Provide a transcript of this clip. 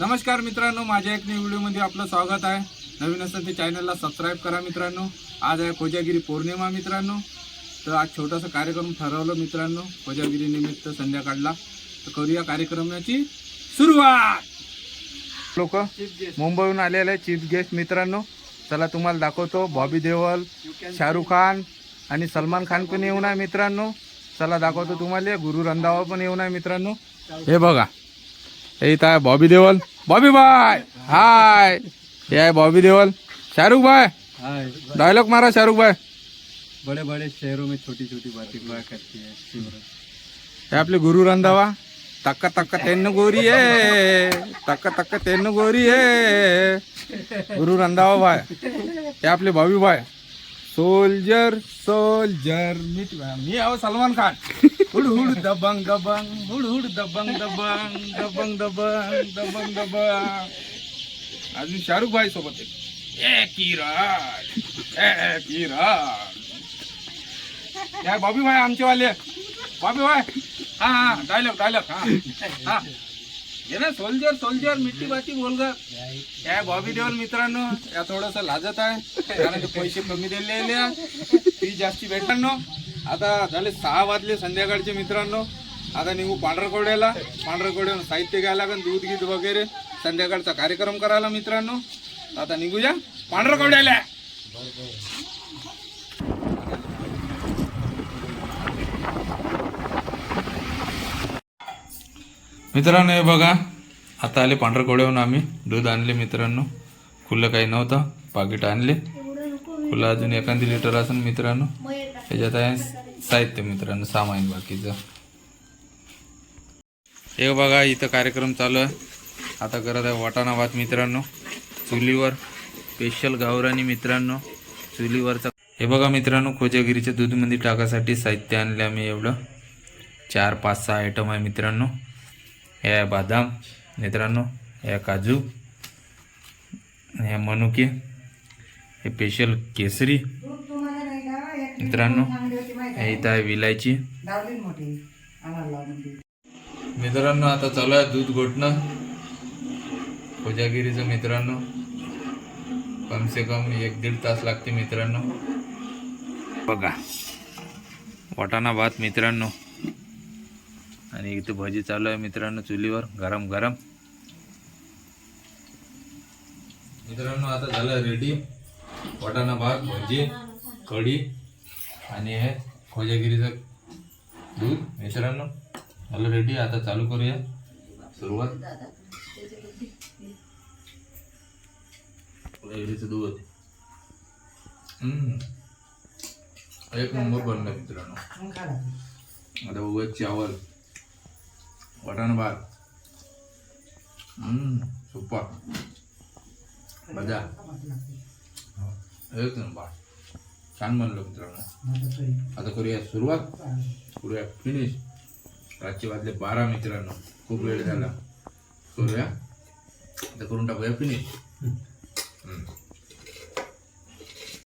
नमस्कार मित्रांनो माझ्या एक व्हिडिओमध्ये आपलं स्वागत आहे. नवीन असेल ते चॅनलला सबस्क्राईब करा मित्रांनो. आज आहे कोजागिरी पौर्णिमा मित्रांनो. तर आज छोटासा कार्यक्रम ठरवलं मित्रांनो कोजागिरी निमित्त संध्याकाळला. तर करूया कार्यक्रमाची सुरुवात. लोक मुंबईहून आलेले आहे चीफ गेस्ट मित्रांनो. चला तुम्हाला दाखवतो बॉबी देवल शाहरुख खान आणि सलमान खान पण येऊन आहे मित्रांनो. चला दाखवतो तुम्हाला गुरु रंधावा पण येऊन आहे मित्रांनो. हे बघा. इथं आहे बॉबी देओल बॉबी बाय हाय हे आहे बॉबी देओल शाहरुख भाई हाय डायलॉग मारा शाहरुख भाई बड़े बड़े शहरों में छोटी छोटी बातें हुआ करती है सिमरन हे आपले गुरु रंधावा तक्का तक्का तेन्न गोरी आहे तक्का तक्का तेन्न गोरी आहे गुरु रंधावा भाय हे आपले भावी भाय सोल्जर सोल्जर मी मी आहो सलमान खान हुड हुड दबंग दबंग हुड हुड दबंग दबंग दबंग दबंग दबंग दबंग अजून शाहरुख भाई सोबत आहे ए किरण ए किरण या बॉबी भाई आमचे वाले बॉबी भाई हे ना सोल्जर सोल्जर मिट्टी बाची बोल ग. या बॉबी देवल मित्रांनो या थोडस लाजत आहे कारण ते पैसे कमी दिलेले आहे फी जास्ती भेटणार हो. आता झाले सहा वाजले संध्याकाळचे मित्रांनो. आता निघू पांढरकोड्याला पांढरकोड्यावर साहित्य घ्यायला लागेल दूध गीत वगैरे. संध्याकाळचा कार्यक्रम करायला मित्रांनो. आता निघूया पांढरकोड्याला मित्रांनो हे बघा. आता आले पांढरकोड्याहून आम्ही. दूध आणले मित्रांनो. खुलं काही नव्हतं. पाकिट आणले. खुलं अजून एखादी लिटर असेल मित्रांनो. त्याच्यात आहे साहित्य मित्रांनो. सामान बाकीचं. हे बघा इथं कार्यक्रम चालू आहे. आता करत आहे वाटाणा भात मित्रांनो. चुलीवर स्पेशल गावरानी मित्रांनो. चुलीवरचा हे बघा मित्रांनो खोजागिरीच्या दूधमध्ये टाकासाठी साहित्य आणले आम्ही एवढं. चार पाच सहा आयटम आहे मित्रांनो. हे बदाम मित्रांनो हे काजू हे मनुके हे स्पेशल केसरी. मित्रांनो हे इथं आहे विलायची. मित्रांनो आता चालू आहे दूध घोटणं. कोजागिरीचं मित्रांनो. कम से कम एक दीड तास लागते मित्रांनो. बघा वाटाणा भात मित्रांनो. आणि इथे भजी चालू आहे मित्रांनो चुलीवर गरम गरम. मित्रांनो आता झालं रेडी वाटाणा भात भजी कढी आणि हे खोजागिरीचं दूध. मित्रांनो झालं रेडी आता चालू करूया. सुरुवात. खोजागिरीचं दूध. एक नंबर बनलं मित्रांनो. आता उगत चावल. वाटाणा भात हम्म सुपर मजा एक नंबर छान बनलं मित्रांनो आता करूया सुरुवात करूया फिनिश रातचे वाजले बारा मित्रांनो खूप वेळ झाला करूया आता करून टाकूया फिनिश